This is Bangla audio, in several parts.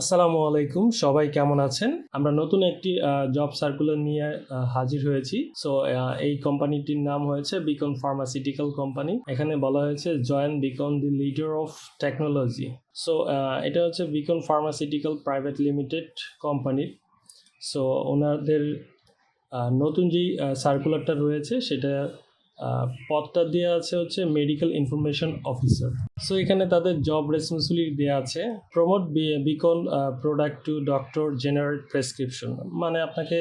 আসসালামু আলাইকুম, সবাই কেমন আছেন? আমরা নতুন একটি জব সার্কুলার নিয়ে হাজির হয়েছি। সো এই কোম্পানিটির নাম হয়েছে বিকন ফার্মাসিউটিক্যাল কোম্পানি এখানে বলা হয়েছে join Beacon the leader of technology so এটা হচ্ছে বিকন ফার্মাসিউটিক্যাল প্রাইভেট লিমিটেড কোম্পানির সো ওনাদের নতুন যেই সার্কুলারটা রয়েছে, সেটা পদটা দেওয়া আছে হচ্ছে মেডিকেল ইনফরমেশন অফিসার সো এখানে তাদের জব রেসপন্সিবিলিটি দেওয়া আছে। Promote Beacon product to doctor general prescription মানে আপনাকে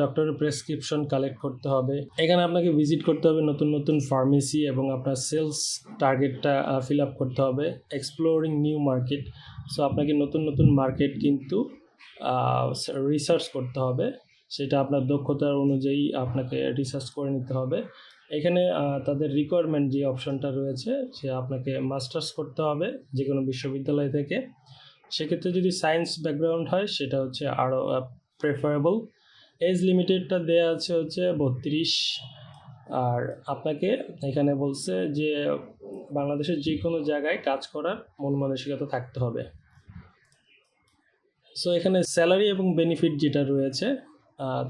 ডক্টরের প্রেসক্রিপশন কালেক্ট করতে হবে। এখানে আপনাকে ভিজিট করতে হবে নতুন নতুন ফার্মেসি এবং আপনার সেলস টার্গেটটা ফিল আপ করতে হবে। এক্সপ্লোরিং নিউ মার্কেট সো আপনাকে নতুন নতুন মার্কেট কিন্তু রিসার্চ করতে হবে। সেটা আপনার দক্ষতার অনুযায়ী আপনাকে রিসার্চ করে নিতে হবে। এখানে তাদের রিকোয়ারমেন্ট যে অপশনটা রয়েছে, সে আপনাকে মাস্টার্স করতে হবে যে কোনো বিশ্ববিদ্যালয় থেকে। সেক্ষেত্রে যদি সায়েন্স ব্যাকগ্রাউন্ড হয়, সেটা হচ্ছে আরও প্রেফারেবল এজ লিমিটেডটা দেওয়া আছে হচ্ছে বত্রিশ। আর আপনাকে এখানে বলছে যে, বাংলাদেশের যে কোনো জায়গায় কাজ করার মন মানসিকতা থাকতে হবে। সো এখানে স্যালারি এবং বেনিফিট যেটা রয়েছে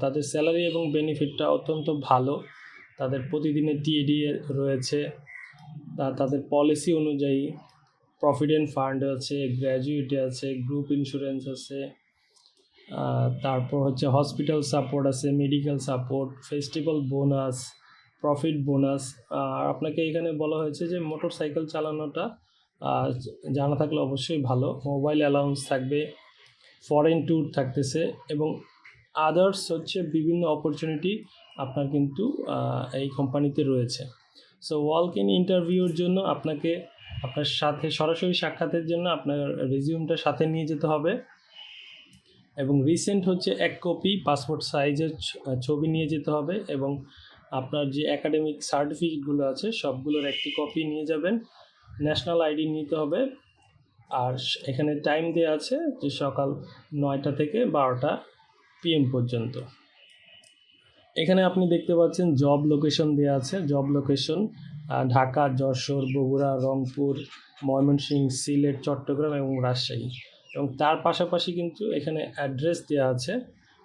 তাদের স্যালারি এবং বেনিফিটটা অত্যন্ত ভালো। তাদের প্রতিদিনের টিএডি রয়েছে। তাদের পলিসি অনুযায়ী প্রভিডেন্ট ফান্ড আছে গ্র্যাজুয়েটি আছে গ্রুপ ইন্স্যুরেন্স আছে তারপর হচ্ছে হসপিটাল সাপোর্ট আছে medical support festival bonus profit bonus আর আপনাকে এখানে বলা হয়েছে যে মোটর সাইকেল চালানোটা জানা থাকলে অবশ্যই ভালো। মোবাইল অ্যালাউন্স থাকবে ফরেন ট্যুর থাকতেছে এবং আদার্স হচ্ছে বিভিন্ন অপরচুনিটি আপনার কিন্তু এই কোম্পানিতে রয়েছে। সো ওয়ার্ক ইন ইন্টারভিউর জন্য আপনাকে, আপনার সাথে, সরাসরি সাক্ষাতের জন্য আপনার রেজিউমটা সাথে নিয়ে যেতে হবে। এবং রিসেন্ট হচ্ছে এক কপি পাসপোর্ট সাইজের ছবি নিয়ে যেতে হবে এবং আপনার যে একাডেমিক সার্টিফিকেটগুলো আছে, সবগুলোর একটি কপি নিয়ে যাবেন। ন্যাশনাল আইডি নিতে হবে। আর এখানে টাইম দেওয়া আছে যে সকাল নয়টা থেকে বারোটা। পিএম পর্যন্ত। এখানে আপনি দেখতে পাচ্ছেন জব লোকেশন দেওয়া আছে। জব লোকেশন ঢাকা, যশোর, বগুড়া, রংপুর, ময়মনসিংহ, সিলেট, চট্টগ্রাম এবং রাজশাহী। এবং তার পাশাপাশি কিন্তু এখানে অ্যাড্রেস দেওয়া আছে।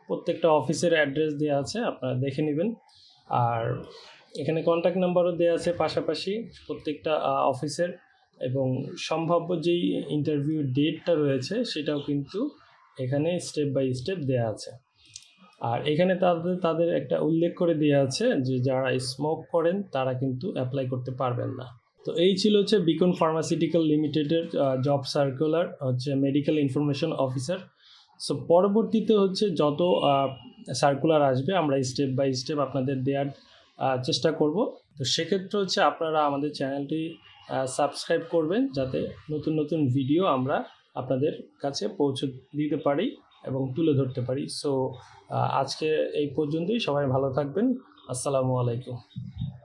প্রত্যেকটা অফিসের অ্যাড্রেস দেওয়া আছে, আপনারা দেখে নেবেন। আর এখানে কন্ট্যাক্ট নাম্বারও দেওয়া আছে পাশাপাশি প্রত্যেকটা অফিসের। এবং সম্ভাব্য যেই ইন্টারভিউ ডেটটা রয়েছে, সেটাও কিন্তু এখানে স্টেপ বাই স্টেপ দেওয়া আছে। আর এখানে তাদের তাদের একটা উল্লেখ করে দেওয়া আছে যে যারা স্মোক করেন, তারা কিন্তু অ্যাপ্লাই করতে পারবেন না। তো এই ছিল হচ্ছে বিকন ফার্মাসিউটিক্যাল লিমিটেডের জব সার্কুলার হচ্ছে মেডিকেল ইনফরমেশন অফিসার সো পরবর্তীতে হচ্ছে যত সার্কুলার আসবে, আমরা স্টেপ বাই স্টেপ আপনাদের দেওয়ার চেষ্টা করব। তো সেক্ষেত্রে হচ্ছে আপনারা আমাদের চ্যানেলটি সাবস্ক্রাইব করবেন, যাতে নতুন নতুন ভিডিও আমরা আপনাদের কাছে পৌঁছে দিতে পারি। এবং তুলে ধরতে পারি। সো আজকে এই পর্যন্তই। সবাই ভালো থাকবেন। আসসালামু আলাইকুম।